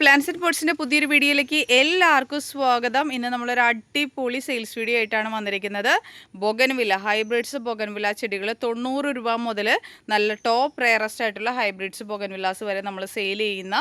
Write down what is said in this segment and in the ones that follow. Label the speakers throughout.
Speaker 1: plans and പോർട്സിൻ്റെ പുതിയൊരു വീഡിയോയിലേക്ക് എല്ലാവർക്കും സ്വാഗതം ഇന്ന് നമ്മളൊരു അടിപൊളി സെയിൽസ് വീഡിയോ ആയിട്ടാണ് വന്നിരിക്കുന്നത് ബൊഗൻവില ഹൈബ്രിഡ്സ് ബൊഗൻവില ചെടികൾ തൊണ്ണൂറ് രൂപ മുതൽ നല്ല ടോപ്പ് റയറസ്റ്റ് ആയിട്ടുള്ള ഹൈബ്രിഡ്സ് ബൊഗൻവില്ലാസ് വരെ നമ്മൾ സെയിൽ ചെയ്യുന്ന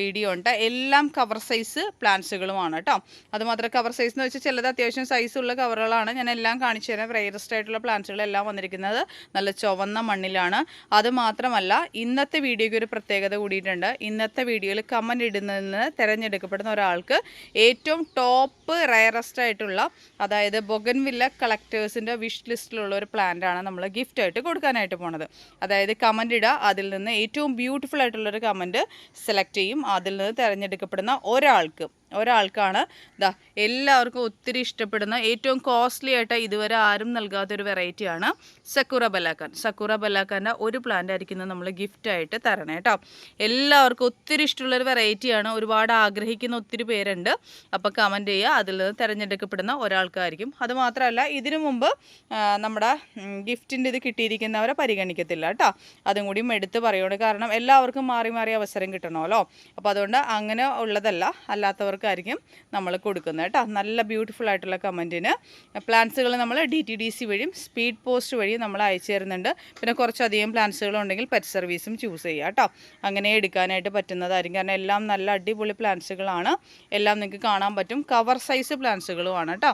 Speaker 1: വീഡിയോ ഉണ്ട് എല്ലാം കവർ സൈസ് പ്ലാന്റ്സുകളുമാണ് കേട്ടോ അതുമാത്രം കവർ സൈസ് എന്ന് വെച്ചാൽ ചിലത് അത്യാവശ്യം സൈസുള്ള കവറുകളാണ് ഞാൻ എല്ലാം കാണിച്ചു തരാം റയറസ്റ്റ് ആയിട്ടുള്ള പ്ലാന്റ്സുകളെല്ലാം വന്നിരിക്കുന്നത് നല്ല ചുവന്ന മണ്ണിലാണ് അതുമാത്രമല്ല ഇന്നത്തെ വീഡിയോയ്ക്ക് ഒരു പ്രത്യേകത കൂടിയിട്ടുണ്ട് ഇന്നത്തെ വീഡിയോയിൽ കമൻ ഇടുന്നതിൽ നിന്ന് തിരഞ്ഞെടുക്കപ്പെടുന്ന ഒരാൾക്ക് ഏറ്റവും ടോപ്പ് റയറസ്റ്റ് ആയിട്ടുള്ള അതായത് ബൊഗൻവില്ല കളക്ടേഴ്സിൻ്റെ വിഷ് ലിസ്റ്റിലുള്ള ഒരു പ്ലാന്റാണ് നമ്മൾ ഗിഫ്റ്റ് ആയിട്ട് കൊടുക്കാനായിട്ട് പോണത് അതായത് കമൻ്റ് ഇടുക അതിൽ നിന്ന് ഏറ്റവും ബ്യൂട്ടിഫുൾ ആയിട്ടുള്ളൊരു കമൻറ്റ് സെലക്ട് ചെയ്യും അതിൽ നിന്ന് തിരഞ്ഞെടുക്കപ്പെടുന്ന ഒരാൾക്ക് ഒരാൾക്കാണ് ഇതാ എല്ലാവർക്കും ഒത്തിരി ഇഷ്ടപ്പെടുന്ന ഏറ്റവും കോസ്റ്റ്ലി ആയിട്ട് ഇതുവരെ ആരും നൽകാത്തൊരു വെറൈറ്റിയാണ് സക്കൂറ ബലാക്കാൻ സക്കൂറ ബലാക്കാൻ്റെ ഒരു പ്ലാന്റ് ആയിരിക്കുന്നത് നമ്മൾ ആയിട്ട് തരണം കേട്ടോ എല്ലാവർക്കും ഒത്തിരി ഇഷ്ടമുള്ളൊരു വെറൈറ്റിയാണ് ഒരുപാട് ആഗ്രഹിക്കുന്ന ഒത്തിരി പേരുണ്ട് അപ്പോൾ കമൻറ്റ് ചെയ്യുക അതിൽ നിന്ന് തിരഞ്ഞെടുക്കപ്പെടുന്ന ഒരാൾക്കായിരിക്കും അതുമാത്രമല്ല ഇതിനു മുമ്പ് നമ്മുടെ ഗിഫ്റ്റിൻ്റെ ഇത് കിട്ടിയിരിക്കുന്നവരെ പരിഗണിക്കത്തില്ല കേട്ടോ അതും കൂടിയും എടുത്ത് പറയുകയാണ് കാരണം എല്ലാവർക്കും മാറി മാറി അവസരം കിട്ടണമല്ലോ അപ്പോൾ അതുകൊണ്ട് അങ്ങനെ ഉള്ളതല്ല അല്ലാത്തവർ ഉള്ളവർക്കായിരിക്കും നമ്മൾ കൊടുക്കുന്നത് കേട്ടോ നല്ല ബ്യൂട്ടിഫുൾ ആയിട്ടുള്ള കമൻറ്റിന് പ്ലാൻസുകൾ നമ്മൾ ഡി ടി ഡി സി വഴിയും സ്പീഡ് പോസ്റ്റ് വഴിയും നമ്മൾ അയച്ചു തരുന്നുണ്ട് പിന്നെ കുറച്ചധികം പ്ലാൻസുകളുണ്ടെങ്കിൽ പെറ്റ് സർവീസും ചൂസ് ചെയ്യുക കേട്ടോ അങ്ങനെ എടുക്കാനായിട്ട് പറ്റുന്നതായിരിക്കും കാരണം എല്ലാം നല്ല അടിപൊളി പ്ലാന്റ്സുകളാണ് എല്ലാം നിങ്ങൾക്ക് കാണാൻ പറ്റും കവർ സൈസ് പ്ലാന്റ്സുകളുമാണ് കേട്ടോ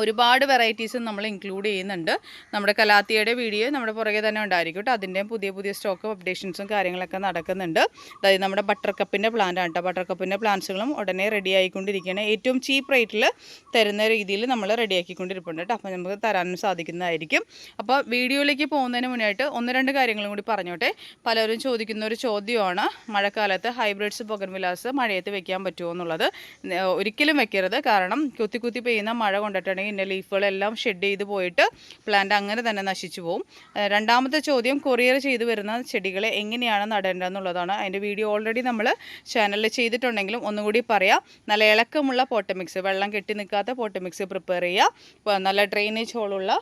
Speaker 1: ഒരുപാട് വെറൈറ്റീസും നമ്മൾ ഇൻക്ലൂഡ് ചെയ്യുന്നുണ്ട് നമ്മുടെ കലാത്തിയുടെ വീഡിയോ നമ്മുടെ പുറകെ തന്നെ ഉണ്ടായിരിക്കും കേട്ടോ അതിൻ്റെയും പുതിയ പുതിയ സ്റ്റോക്ക് അപ്ഡേഷൻസും കാര്യങ്ങളൊക്കെ നടക്കുന്നുണ്ട് അതായത് നമ്മുടെ ബട്ടർ കപ്പിൻ്റെ പ്ലാന്റ് ആണ് കേട്ടോ ബട്ടർ കപ്പിൻ്റെ പ്ലാന്റ്സുകളും ഉടനെ റെഡി ആയിക്കൊണ്ടിരിക്കുകയാണ് ഏറ്റവും ചീപ്പ് റേറ്റിൽ തരുന്ന രീതിയിൽ നമ്മൾ റെഡിയാക്കിക്കൊണ്ടിരിപ്പുണ്ട് കേട്ടോ അപ്പോൾ നമുക്ക് തരാനും സാധിക്കുന്നതായിരിക്കും അപ്പോൾ വീഡിയോയിലേക്ക് പോകുന്നതിന് മുന്നായിട്ട് ഒന്ന് രണ്ട് കാര്യങ്ങളും കൂടി പറഞ്ഞോട്ടെ പലരും ചോദിക്കുന്ന ഒരു ചോദ്യമാണ് മഴക്കാലത്ത് ഹൈബ്രിഡ്സ് പൊകൻവിലാസ് മഴയത്ത് വെക്കാൻ പറ്റുമോ എന്നുള്ളത് ഒരിക്കലും വെക്കരുത് കാരണം കുത്തി കുത്തി പെയ്യുന്ന മഴ കൊണ്ടിട്ട് വെക്കുകയാണെങ്കിൽ ഇന്ന ലീഫുകളെല്ലാം ഷെഡ് ചെയ്ത് പോയിട്ട് പ്ലാന്റ് അങ്ങനെ തന്നെ നശിച്ചു പോകും രണ്ടാമത്തെ ചോദ്യം കൊറിയർ ചെയ്ത് വരുന്ന ചെടികളെ എങ്ങനെയാണ് നടേണ്ടതെന്നുള്ളതാണ് അതിൻ്റെ വീഡിയോ ഓൾറെഡി നമ്മൾ ചാനലിൽ ചെയ്തിട്ടുണ്ടെങ്കിലും ഒന്നുകൂടി പറയാം നല്ല ഇളക്കമുള്ള പോട്ടമിക്സ് വെള്ളം കെട്ടി നിൽക്കാത്ത പോട്ടമിക്സ് പ്രിപ്പയർ ചെയ്യുക നല്ല ഡ്രെയിനേജ് ഹോളുള്ള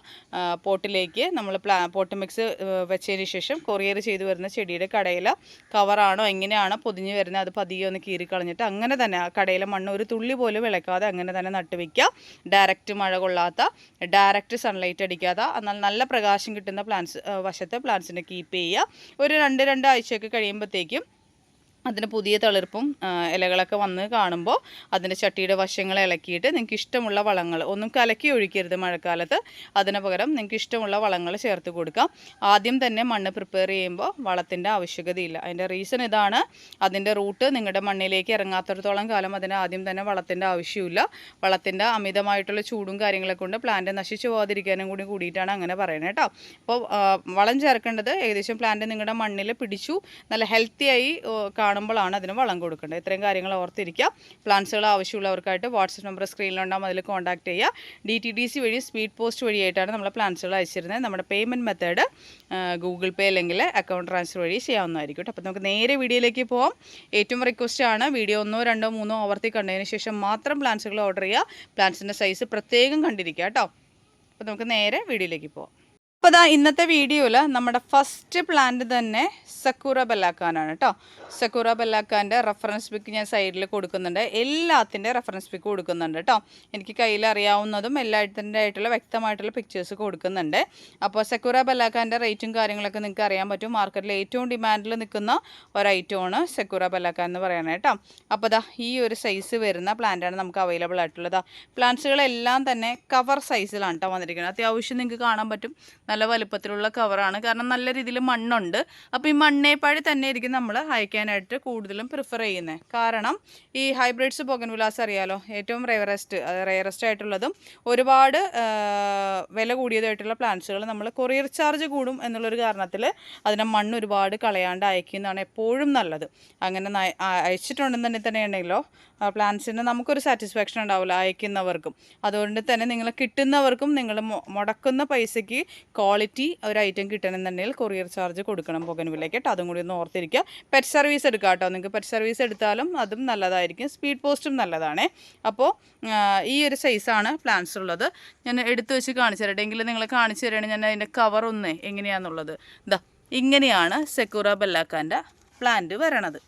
Speaker 1: പോട്ടിലേക്ക് നമ്മൾ പ്ലാ പോട്ടമിക്സ് വെച്ചതിന് ശേഷം കൊറിയർ ചെയ്ത് വരുന്ന ചെടിയുടെ കടയിൽ കവറാണോ എങ്ങനെയാണോ പൊതിഞ്ഞ് വരുന്നത് അത് പതിയെ ഒന്ന് കീറിക്കളഞ്ഞിട്ട് അങ്ങനെ തന്നെ കടയിലെ മണ്ണ് ഒരു തുള്ളി പോലും വിളക്കാതെ അങ്ങനെ തന്നെ നട്ടുവെക്കുക ഡയറക്റ്റ് മഴ കൊള്ളാത്ത ഡയറക്റ്റ് സൺലൈറ്റ് അടിക്കാത്ത എന്നാൽ നല്ല പ്രകാശം കിട്ടുന്ന പ്ലാന്റ്സ് വശത്ത് പ്ലാന്റ്സിനെ കീപ്പ് ചെയ്യുക ഒരു രണ്ട് രണ്ടാഴ്ചയൊക്കെ കഴിയുമ്പോഴത്തേക്കും അതിന് പുതിയ തളിർപ്പും ഇലകളൊക്കെ വന്ന് കാണുമ്പോൾ അതിൻ്റെ ചട്ടിയുടെ വശങ്ങൾ ഇളക്കിയിട്ട് നിങ്ങൾക്ക് ഇഷ്ടമുള്ള വളങ്ങൾ ഒന്നും കലക്കി ഒഴിക്കരുത് മഴക്കാലത്ത് അതിന് പകരം നിങ്ങൾക്ക് ഇഷ്ടമുള്ള വളങ്ങൾ ചേർത്ത് കൊടുക്കാം ആദ്യം തന്നെ മണ്ണ് പ്രിപ്പയർ ചെയ്യുമ്പോൾ വളത്തിൻ്റെ ആവശ്യകതയില്ല അതിൻ്റെ റീസൺ ഇതാണ് അതിൻ്റെ റൂട്ട് നിങ്ങളുടെ മണ്ണിലേക്ക് ഇറങ്ങാത്തടത്തോളം കാലം അതിന് ആദ്യം തന്നെ വളത്തിൻ്റെ ആവശ്യമില്ല വളത്തിൻ്റെ അമിതമായിട്ടുള്ള ചൂടും കാര്യങ്ങളെ കൊണ്ട് പ്ലാന്റ് നശിച്ചു പോകാതിരിക്കാനും കൂടി കൂടിയിട്ടാണ് അങ്ങനെ പറയുന്നത് കേട്ടോ അപ്പോൾ വളം ചേർക്കേണ്ടത് ഏകദേശം പ്ലാന്റ് നിങ്ങളുടെ മണ്ണിൽ പിടിച്ചു നല്ല ഹെൽത്തിയായി കാണും കാണുമ്പോഴാണ് അതിന് വളം കൊടുക്കേണ്ടത് ഇത്രയും കാര്യങ്ങൾ ഓർത്തിരിക്കുക പ്ലാന്റ്സുകൾ ആവശ്യമുള്ളവർക്കായിട്ട് വാട്സപ്പ് നമ്പർ സ്ക്രീനിലുണ്ടാകും അതിൽ കോൺടാക്ട് ചെയ്യുക ഡി ടി ഡി സി വഴി സ്പീഡ് പോസ്റ്റ് വഴിയായിട്ടാണ് നമ്മൾ പ്ലാന്റ്സുകൾ അയച്ചിരുന്നത് നമ്മുടെ പേയ്മെൻറ്റ് മെത്തേഡ് ഗൂഗിൾ പേ അല്ലെങ്കിൽ അക്കൗണ്ട് ട്രാൻസ്ഫർ വഴി ചെയ്യാവുന്നതായിരിക്കും അപ്പോൾ നമുക്ക് നേരെ വീഡിയോയിലേക്ക് പോകാം ഏറ്റവും റിക്വസ്റ്റ് ആണ് വീഡിയോ ഒന്നോ രണ്ടോ മൂന്നോ ആവർത്തി കണ്ടതിന് ശേഷം മാത്രം പ്ലാന്റ്സുകൾ ഓർഡർ ചെയ്യുക പ്ലാന്റ്സിൻ്റെ സൈസ് പ്രത്യേകം കണ്ടിരിക്കുക കേട്ടോ അപ്പോൾ നമുക്ക് നേരെ വീഡിയോയിലേക്ക് പോകാം അപ്പോൾ ഇതാ ഇന്നത്തെ വീഡിയോയിൽ നമ്മുടെ ഫസ്റ്റ് പ്ലാന്റ് തന്നെ സക്കൂറ ബല്ലാക്കാനാണ് കേട്ടോ സക്കൂറ ബല്ലാക്കാൻ്റെ റെഫറൻസ് ബുക്ക് ഞാൻ സൈഡിൽ കൊടുക്കുന്നുണ്ട് എല്ലാത്തിൻ്റെ റെഫറൻസ് ബുക്ക് കൊടുക്കുന്നുണ്ട് കേട്ടോ എനിക്ക് കയ്യിൽ അറിയാവുന്നതും എല്ലാത്തിൻ്റെ ആയിട്ടുള്ള വ്യക്തമായിട്ടുള്ള പിക്ചേഴ്സ് കൊടുക്കുന്നുണ്ട് അപ്പോൾ സക്കൂറ ബല്ലാക്കാൻ്റെ റേറ്റും കാര്യങ്ങളൊക്കെ നിങ്ങൾക്ക് അറിയാൻ പറ്റും മാർക്കറ്റിൽ ഏറ്റവും ഡിമാൻഡിൽ നിൽക്കുന്ന ഒരൈറ്റമാണ് സക്കൂറ ബല്ലാക്ക എന്ന് പറയുന്നത് കേട്ടോ അപ്പോൾ ഇതാ ഈ ഒരു സൈസ് വരുന്ന പ്ലാന്റാണ് നമുക്ക് അവൈലബിൾ ആയിട്ടുള്ളത് പ്ലാന്റ്സുകളെല്ലാം തന്നെ കവർ സൈസിലാണ് കേട്ടോ വന്നിരിക്കുന്നത് അത്യാവശ്യം നിങ്ങൾക്ക് കാണാൻ പറ്റും നല്ല വലുപ്പത്തിലുള്ള കവറാണ് കാരണം നല്ല രീതിയിൽ മണ്ണുണ്ട് അപ്പോൾ ഈ മണ്ണേപ്പാഴി ആയിരിക്കും നമ്മൾ അയക്കാനായിട്ട് കൂടുതലും പ്രിഫർ ചെയ്യുന്നത് കാരണം ഈ ഹൈബ്രിഡ്സ് ബൊഗൻവിലാസ് അറിയാലോ ഏറ്റവും റെയറസ്റ്റ് റെയറസ്റ്റ് ആയിട്ടുള്ളതും ഒരുപാട് വില കൂടിയതായിട്ടുള്ള പ്ലാന്റ്സുകൾ നമ്മൾ കൊറിയർ ചാർജ് കൂടും എന്നുള്ളൊരു കാരണത്തിൽ അതിനെ മണ്ണ് ഒരുപാട് കളയാണ്ട് അയക്കുന്നതാണ് എപ്പോഴും നല്ലത് അങ്ങനെ അയച്ചിട്ടുണ്ടെന്ന് തന്നെ തന്നെയാണെങ്കിലോ പ്ലാന്റ്സിന് നമുക്കൊരു സാറ്റിസ്ഫാക്ഷൻ ഉണ്ടാവില്ല അയക്കുന്നവർക്കും അതുകൊണ്ട് തന്നെ നിങ്ങൾ കിട്ടുന്നവർക്കും നിങ്ങൾ മുടക്കുന്ന പൈസയ്ക്ക് ക്വാളിറ്റി ഒരു ഐറ്റം കിട്ടണമെന്നുണ്ടെങ്കിൽ കൊറിയർ ചാർജ് കൊടുക്കണം പൊകനുവിലേക്ക് കേട്ടോ അതും കൂടി ഒന്ന് ഓർത്തിരിക്കുക പെറ്റ് സർവീസ് എടുക്കുക കേട്ടോ നിങ്ങൾക്ക് പെറ്റ് സർവീസ് എടുത്താലും അതും നല്ലതായിരിക്കും സ്പീഡ് പോസ്റ്റും നല്ലതാണേ അപ്പോൾ ഈ ഒരു സൈസാണ് പ്ലാന്റ്സ് ഉള്ളത് ഞാൻ എടുത്തു വെച്ച് കാണിച്ചു തരട്ടെ എങ്കിലും നിങ്ങൾ കാണിച്ചു തരികയാണെങ്കിൽ ഞാൻ അതിൻ്റെ കവർ ഒന്ന് എങ്ങനെയാണെന്നുള്ളത് ഇതാ ഇങ്ങനെയാണ് സെക്യൂറ ബെല്ലാക്കാൻ്റെ പ്ലാന്റ് വരണത്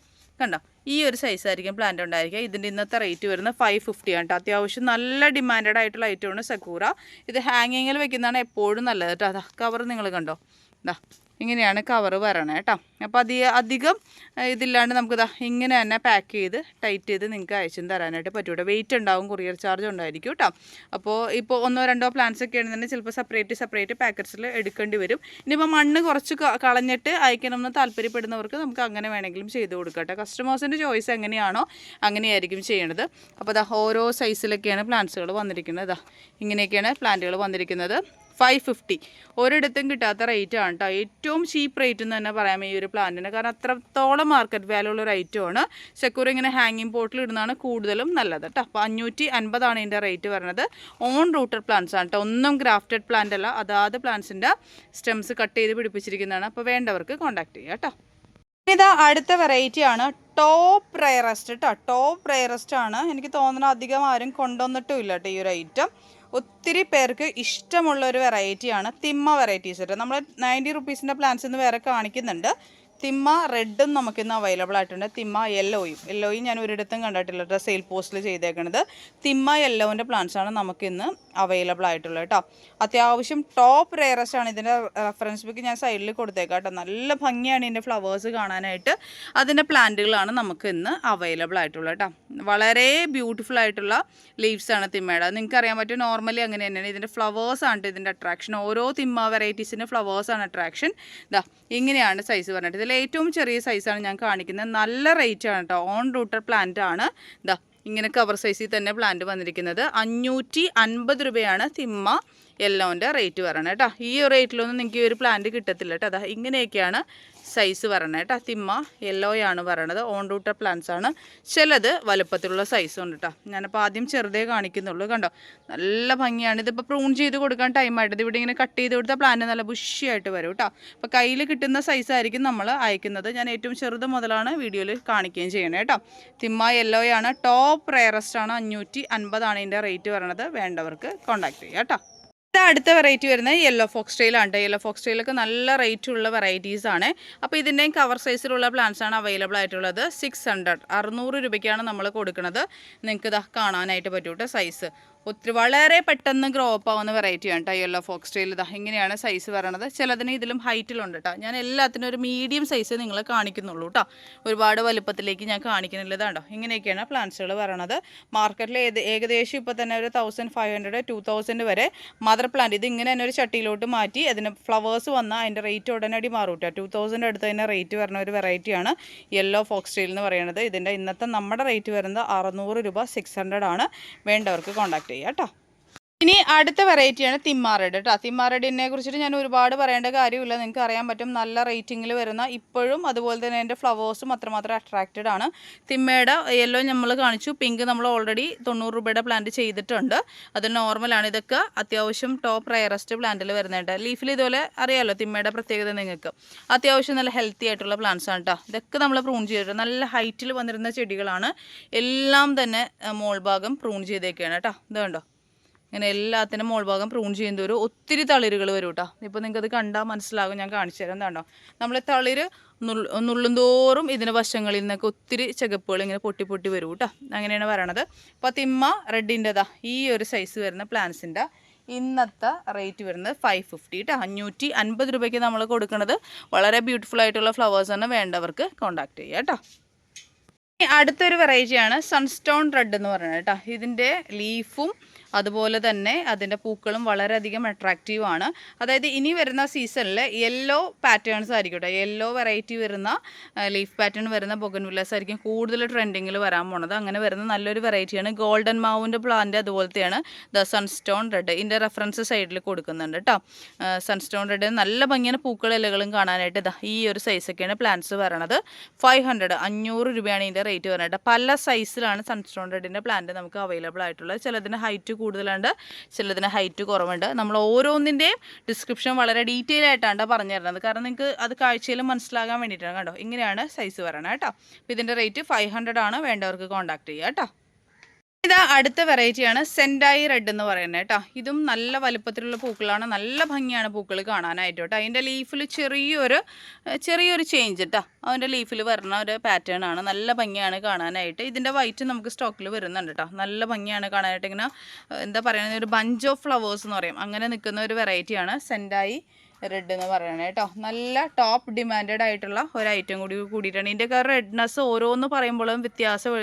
Speaker 1: കണ്ടോ ഈ ഒരു സൈസായിരിക്കും പ്ലാന്റ് ഉണ്ടായിരിക്കുക ഇതിൻ്റെ ഇന്നത്തെ റേറ്റ് വരുന്നത് ഫൈവ് ഫിഫ്റ്റി ആണ് കേട്ടോ അത്യാവശ്യം നല്ല ഡിമാൻഡഡ് ആയിട്ടുള്ള ഐറ്റമാണ് സക്കൂറ ഇത് ഹാങ്ങിങ്ങിൽ വെക്കുന്നതാണ് എപ്പോഴും നല്ലത് കേട്ടോ അതാ കവർ നിങ്ങൾ കണ്ടോ ഇതാ ഇങ്ങനെയാണ് കവറ് വരണേ കേട്ടോ അപ്പോൾ അതി അധികം ഇതില്ലാണ്ട് നമുക്കിതാ ഇങ്ങനെ തന്നെ പാക്ക് ചെയ്ത് ടൈറ്റ് ചെയ്ത് നിങ്ങൾക്ക് അയച്ചും തരാനായിട്ട് പറ്റൂട്ടോ വെയിറ്റ് ഉണ്ടാവും കൊറിയർ ചാർജ് ഉണ്ടായിരിക്കും കേട്ടോ അപ്പോൾ ഇപ്പോൾ ഒന്നോ രണ്ടോ പ്ലാന്റ്സ് ഒക്കെ ആണെന്നുണ്ടെങ്കിൽ ചിലപ്പോൾ സെപ്പറേറ്റ് സെപ്പറേറ്റ് പാക്കറ്റ്സിൽ എടുക്കേണ്ടി വരും ഇനിയിപ്പോൾ മണ്ണ് കുറച്ച് കളഞ്ഞിട്ട് അയക്കണമെന്ന് താല്പര്യപ്പെടുന്നവർക്ക് നമുക്ക് അങ്ങനെ വേണമെങ്കിലും ചെയ്ത് കൊടുക്കട്ടെ കസ്റ്റമേഴ്സിൻ്റെ ചോയ്സ് എങ്ങനെയാണോ അങ്ങനെയായിരിക്കും ചെയ്യേണ്ടത് അപ്പോൾ അതാ ഓരോ സൈസിലൊക്കെയാണ് പ്ലാന്റ്സുകൾ വന്നിരിക്കുന്നത് ഇതാ ഇങ്ങനെയൊക്കെയാണ് പ്ലാന്റുകൾ വന്നിരിക്കുന്നത് ഫൈവ് ഫിഫ്റ്റി ഒരിടത്തും കിട്ടാത്ത റേറ്റ് ആണ് കേട്ടോ ഏറ്റവും ചീപ്പ് റേറ്റ് എന്ന് തന്നെ പറയാം ഈ ഒരു പ്ലാന്റിന് കാരണം അത്രത്തോളം മാർക്കറ്റ് വാല്യൂ ഉള്ള റേറ്റുമാണ് സെക്യൂർ ഇങ്ങനെ ഹാങ്ങിങ് പോട്ടിൽ ഇടുന്നതാണ് കൂടുതലും നല്ലത് കേട്ടോ അപ്പോൾ അഞ്ഞൂറ്റി അൻപതാണ് ഇതിൻ്റെ റേറ്റ് വരുന്നത് ഓൺ റൂട്ടഡ് പ്ലാന്റ്സ് ആണ് കേട്ടോ ഒന്നും ഗ്രാഫ്റ്റഡ് പ്ലാന്റ് അല്ല അതാത് പ്ലാന്റ്സിൻ്റെ സ്റ്റെംസ് കട്ട് ചെയ്ത് പിടിപ്പിച്ചിരിക്കുന്നതാണ് അപ്പോൾ വേണ്ടവർക്ക് കോൺടാക്ട് ചെയ്യാം കേട്ടോ ഇതാ അടുത്ത വെറൈറ്റി ആണ് ടോപ്പ് റയറസ്റ്റ് കേട്ടോ ടോപ്പ് റയറസ്റ്റ് ആണ് എനിക്ക് തോന്നുന്നത് അധികം ആരും കൊണ്ടുവന്നിട്ടും ഇല്ല കേട്ടോ ഈ ഒരു ഐറ്റം ഒത്തിരി പേർക്ക് ഇഷ്ടമുള്ള ഒരു വെറൈറ്റിയാണ് തിമ്മ വെറൈറ്റീസ് കേട്ടോ നമ്മൾ നയൻറ്റി റുപ്പീസിൻ്റെ പ്ലാൻസ് ഇന്ന് വേറെ കാണിക്കുന്നുണ്ട് തിമ്മ റെഡും നമുക്കിന്ന് അവൈലബിൾ ആയിട്ടുണ്ട് തിമ്മ യെല്ലോയും യെല്ലോയും ഞാൻ ഒരിടത്തും കണ്ടിട്ടില്ല കേട്ടോ സെയിൽ പോസ്റ്റിൽ ചെയ്തേക്കണത് തിമ്മ യെല്ലോവിൻ്റെ പ്ലാന്റ്സാണ് നമുക്കിന്ന് അവൈലബിൾ ആയിട്ടുള്ളത് കേട്ടോ അത്യാവശ്യം ടോപ്പ് റേറസ്റ്റ് ആണ് ഇതിൻ്റെ റെഫറൻസ് ബുക്ക് ഞാൻ സൈഡിൽ കൊടുത്തേക്കാം കേട്ടോ നല്ല ഭംഗിയാണ് ഇതിൻ്റെ ഫ്ലവേഴ്സ് കാണാനായിട്ട് അതിൻ്റെ പ്ലാന്റുകളാണ് നമുക്ക് ഇന്ന് അവൈലബിൾ ആയിട്ടുള്ളത് കേട്ടോ വളരെ ബ്യൂട്ടിഫുൾ ആയിട്ടുള്ള ലീവ്സാണ് തിമ്മയുടെ നിങ്ങൾക്കറിയാൻ പറ്റും നോർമലി അങ്ങനെ തന്നെയാണ് ഇതിൻ്റെ ഫ്ലവേഴ്സാണ് ഇതിൻ്റെ അട്രാക്ഷൻ ഓരോ തിമ്മ വെറൈറ്റീസിൻ്റെ ഫ്ലവേഴ്സാണ് അട്രാക്ഷൻ ഇതാ ഇങ്ങനെയാണ് സൈസ് പറഞ്ഞിട്ട് ഇതിൽ ഏറ്റവും ചെറിയ സൈസാണ് ഞാൻ കാണിക്കുന്നത് നല്ല റേറ്റ് ആണ് കേട്ടോ ഓൺ റൂട്ടർ പ്ലാന്റ് ആണ് ഇതാ ഇങ്ങനെ കവർ സൈസിൽ തന്നെ പ്ലാന്റ് വന്നിരിക്കുന്നത് അഞ്ഞൂറ്റി അൻപത് രൂപയാണ് തിമ്മ യെല്ലോൻ്റെ റേറ്റ് വരണം കേട്ടോ ഈ റേറ്റിലൊന്നും നിങ്ങൾക്ക് ഈ ഒരു പ്ലാന്റ് കിട്ടത്തില്ല കേട്ടോ അതാ ഇങ്ങനെയൊക്കെയാണ് സൈസ് വരണേ കേട്ടോ തിമ്മ യെല്ലോയാണ് പറയണത് ഓൺ റൂട്ടർ പ്ലാന്റ്സ് ആണ് ചിലത് വലുപ്പത്തിലുള്ള സൈസും ഉണ്ട് കേട്ടോ ഞാനപ്പോൾ ആദ്യം ചെറുതേ കാണിക്കുന്നുള്ളൂ കണ്ടോ നല്ല ഭംഗിയാണ് ഇതിപ്പോൾ പ്രൂൺ ചെയ്ത് കൊടുക്കാൻ ടൈമായിട്ട് ഇവിടെ ഇങ്ങനെ കട്ട് ചെയ്ത് കൊടുത്ത പ്ലാന്റ് നല്ല ബുഷിയായിട്ട് വരും കേട്ടോ അപ്പോൾ കയ്യിൽ കിട്ടുന്ന സൈസായിരിക്കും നമ്മൾ അയക്കുന്നത് ഞാൻ ഏറ്റവും ചെറുത് മുതലാണ് വീഡിയോയിൽ കാണിക്കുകയും ചെയ്യണേ കേട്ടോ തിമ്മ യെല്ലോയാണ് ടോപ്പ് റയറസ്റ്റ് ആണ് അഞ്ഞൂറ്റി അൻപതാണ് ഇതിൻ്റെ റേറ്റ് വരണത് വേണ്ടവർക്ക് കോണ്ടാക്ട് ചെയ്യാം കേട്ടോ അടുത്ത വെറൈറ്റി വരുന്നത് യെല്ലോ ഫോക്സ് ടെയിലാണ് യെല്ലോ ഫോക്സ് ടെയിലൊക്കെ നല്ല റേറ്റ് ഉള്ള വെറൈറ്റീസ് ആണ് അപ്പോൾ ഇതിൻ്റെയും കവർ സൈസിലുള്ള പ്ലാന്റ്സ് ആണ് അവൈലബിൾ ആയിട്ടുള്ളത് സിക്സ് ഹൺഡ്രഡ് അറുന്നൂറ് രൂപയ്ക്കാണ് നമ്മൾ കൊടുക്കുന്നത് നിങ്ങൾക്ക് ഇതാ കാണാനായിട്ട് പറ്റൂട്ടോ സൈസ് ഒത്തിരി വളരെ പെട്ടെന്ന് ഗ്രോപ്പ് ആവുന്ന വെറൈറ്റി ആണ് കേട്ടോ യെല്ലോ ഫോക്സ് ടെയിൽ ഇതാ ഇങ്ങനെയാണ് സൈസ് വരണത് ചിലതിന് ഇതിലും ഹൈറ്റിലുണ്ട് കേട്ടോ ഞാൻ എല്ലാത്തിനും ഒരു മീഡിയം സൈസ് നിങ്ങളെ കാണിക്കുന്നുള്ളൂ കേട്ടോ ഒരുപാട് വലുപ്പത്തിലേക്ക് ഞാൻ കാണിക്കുന്നില്ല ഇതാണ്ടോ ഇങ്ങനെയൊക്കെയാണ് പ്ലാന്റ്സുകൾ വരണത് മാർക്കറ്റിൽ ഏത് ഏകദേശം ഇപ്പോൾ തന്നെ ഒരു thousand five hundred two thousand വരെ മദർ പ്ലാന്റ് ഇത് ഇങ്ങനെ തന്നെ ഒരു ചട്ടിയിലോട്ട് മാറ്റി അതിന് ഫ്ലവേഴ്സ് വന്നാൽ അതിൻ്റെ റേറ്റ് ഉടനടി മാറും കേട്ടോ ടു തൗസൻഡ് അടുത്ത് തന്നെ റേറ്റ് വരുന്ന ഒരു വെറൈറ്റിയാണ് യെല്ലോ ഫോക്സ് ടെയിൽ എന്ന് പറയുന്നത് ഇതിൻ്റെ ഇന്നത്തെ നമ്മുടെ റേറ്റ് വരുന്നത് അറുന്നൂറ് രൂപ സിക്സ് ഹൺഡ്രഡ് ആണ് വേണ്ടവർക്ക് കോൺടാക്ട് ചെയ്യുക കേട്ടോ ഇനി അടുത്ത വെറൈറ്റിയാണ് തിമ്മാറെഡ് കേട്ടോ തിമ്മാറെഡിനെ കുറിച്ചിട്ട് ഞാൻ ഒരുപാട് പറയേണ്ട കാര്യമില്ല നിങ്ങൾക്ക് അറിയാൻ പറ്റും നല്ല റേറ്റിംഗിൽ വരുന്ന ഇപ്പോഴും അതുപോലെ തന്നെ എൻ്റെ ഫ്ലവേഴ്സും അത്രമാത്രം അട്രാക്റ്റഡ് ആണ് തിമ്മയുടെ യെല്ലോ നമ്മൾ കാണിച്ചു പിങ്ക് നമ്മൾ ഓൾറെഡി തൊണ്ണൂറ് രൂപയുടെ പ്ലാന്റ് ചെയ്തിട്ടുണ്ട് അത് നോർമലാണ് ഇതൊക്കെ അത്യാവശ്യം ടോപ്പ് റയറസ്റ്റ് പ്ലാന്റിൽ വരുന്നുണ്ട് ലീഫിൽ ഇതുപോലെ അറിയാമല്ലോ തിമ്മയുടെ പ്രത്യേകത നിങ്ങൾക്ക് അത്യാവശ്യം നല്ല ഹെൽത്തി ആയിട്ടുള്ള പ്ലാന്റ്സ് ആണ് കേട്ടോ ഇതൊക്കെ നമ്മൾ പ്രൂൺ ചെയ്തിട്ടുണ്ട് നല്ല ഹൈറ്റിൽ വന്നിരുന്ന ചെടികളാണ് എല്ലാം തന്നെ മോൾ ഭാഗം പ്രൂൺ ചെയ്തേക്കാണ് കേട്ടോ ഇതുണ്ടോ ഇങ്ങനെ എല്ലാത്തിനും ഭാഗം പ്രൂൺ ഒരു ഒത്തിരി തളിരുകൾ വരും കേട്ടോ ഇപ്പോൾ നിങ്ങൾക്കത് കണ്ടാൽ മനസ്സിലാകും ഞാൻ കാണിച്ചു തരാം എന്താണോ നമ്മളെ തളിര് നുള്ളും തോറും ഇതിൻ്റെ വശങ്ങളിൽ നിന്നൊക്കെ ഒത്തിരി ചകപ്പുകൾ ഇങ്ങനെ പൊട്ടി പൊട്ടി വരും കേട്ടോ അങ്ങനെയാണ് വരണത് അപ്പോൾ തിമ്മ റെഡിൻ്റെതാ ഈ ഒരു സൈസ് വരുന്ന പ്ലാൻസിൻ്റെ ഇന്നത്തെ റേറ്റ് വരുന്നത് ഫൈവ് ഫിഫ്റ്റി കേട്ടോ അഞ്ഞൂറ്റി അൻപത് രൂപയ്ക്ക് നമ്മൾ കൊടുക്കുന്നത് വളരെ ബ്യൂട്ടിഫുൾ ആയിട്ടുള്ള ഫ്ലവേഴ്സ് തന്നെ വേണ്ടവർക്ക് കോൺടാക്ട് ചെയ്യുക കേട്ടോ അടുത്തൊരു വെറൈറ്റിയാണ് സൺസ്റ്റോൺ റെഡ് എന്ന് പറയുന്നത് കേട്ടോ ഇതിൻ്റെ ലീഫും അതുപോലെ തന്നെ അതിൻ്റെ പൂക്കളും വളരെയധികം അട്രാക്റ്റീവ് ആണ് അതായത് ഇനി വരുന്ന സീസണിൽ യെല്ലോ പാറ്റേൺസ് ആയിരിക്കട്ടെ യെല്ലോ വെറൈറ്റി വരുന്ന ലീഫ് പാറ്റേൺ വരുന്ന ബൊഗൻവില്ലാസ് ആയിരിക്കും കൂടുതൽ ട്രെൻഡിങ്ങിൽ വരാൻ പോണത് അങ്ങനെ വരുന്ന നല്ലൊരു വെറൈറ്റിയാണ് ഗോൾഡൻ മാവിൻ്റെ പ്ലാന്റ് അതുപോലത്തെയാണ് ദ സൺസ്റ്റോൺ റെഡ് ഇതിൻ്റെ റെഫറൻസ് സൈഡിൽ കൊടുക്കുന്നുണ്ട് കേട്ടോ സൺസ്റ്റോൺ റെഡ് നല്ല ഭംഗിയാണ് പൂക്കളും ഇലകളും കാണാനായിട്ട് ഇതാ ഈ ഒരു സൈസൊക്കെയാണ് പ്ലാന്റ്സ് വരണത് ഫൈവ് ഹൺഡ്രഡ് അഞ്ഞൂറ് രൂപയാണ് ഇതിൻ്റെ റേറ്റ് വരുന്നത് പല സൈസിലാണ് സൺസ്റ്റോൺ റെഡിൻ്റെ പ്ലാന്റ് നമുക്ക് അവൈലബിൾ ആയിട്ടുള്ളത് ചിലതിൻ്റെ ഹൈറ്റ് കൂടുതലുണ്ട് ചിലതിന് ഹൈറ്റ് കുറവുണ്ട് നമ്മൾ ഓരോന്നിൻ്റെയും ഡിസ്ക്രിപ്ഷൻ വളരെ ഡീറ്റെയിൽ ആയിട്ടാണ് പറഞ്ഞു തരുന്നത് കാരണം നിങ്ങൾക്ക് അത് കാഴ്ചയിൽ മനസ്സിലാകാൻ വേണ്ടിയിട്ടാണ് കേട്ടോ ഇങ്ങനെയാണ് സൈസ് വരണം കേട്ടോ അപ്പോൾ ഇതിൻ്റെ റേറ്റ് ഫൈവ് ഹൺഡ്രഡ് ആണ് വേണ്ടവർക്ക് കോൺടാക്ട് ചെയ്യുക കേട്ടോ ഇതാ അടുത്ത വെറൈറ്റിയാണ് സെൻഡായി റെഡ് എന്ന് പറയുന്നത് കേട്ടോ ഇതും നല്ല വലുപ്പത്തിലുള്ള പൂക്കളാണ് നല്ല ഭംഗിയാണ് പൂക്കൾ കാണാനായിട്ട് കേട്ടോ അതിൻ്റെ ലീഫിൽ ചെറിയൊരു ചെറിയൊരു ചേഞ്ച് കേട്ടോ അതിൻ്റെ ലീഫിൽ വരുന്ന ഒരു പാറ്റേൺ ആണ് നല്ല ഭംഗിയാണ് കാണാനായിട്ട് ഇതിൻ്റെ വൈറ്റ് നമുക്ക് സ്റ്റോക്കിൽ വരുന്നുണ്ട് കേട്ടോ നല്ല ഭംഗിയാണ് കാണാനായിട്ട് ഇങ്ങനെ എന്താ പറയുന്നത് ഒരു ബഞ്ച് ഓഫ് ഫ്ലവേഴ്സ് എന്ന് പറയും അങ്ങനെ നിൽക്കുന്ന ഒരു വെറൈറ്റിയാണ് സെൻഡായി റെഡ് എന്ന് പറയണേ കേട്ടോ നല്ല ടോപ്പ് ഡിമാൻഡഡ് ആയിട്ടുള്ള ഒരു ഐറ്റം കൂടി കൂടിയിട്ടാണ് ഇതിൻ്റെയൊക്കെ റെഡ്നെസ് ഓരോന്ന് പറയുമ്പോഴും വ്യത്യാസം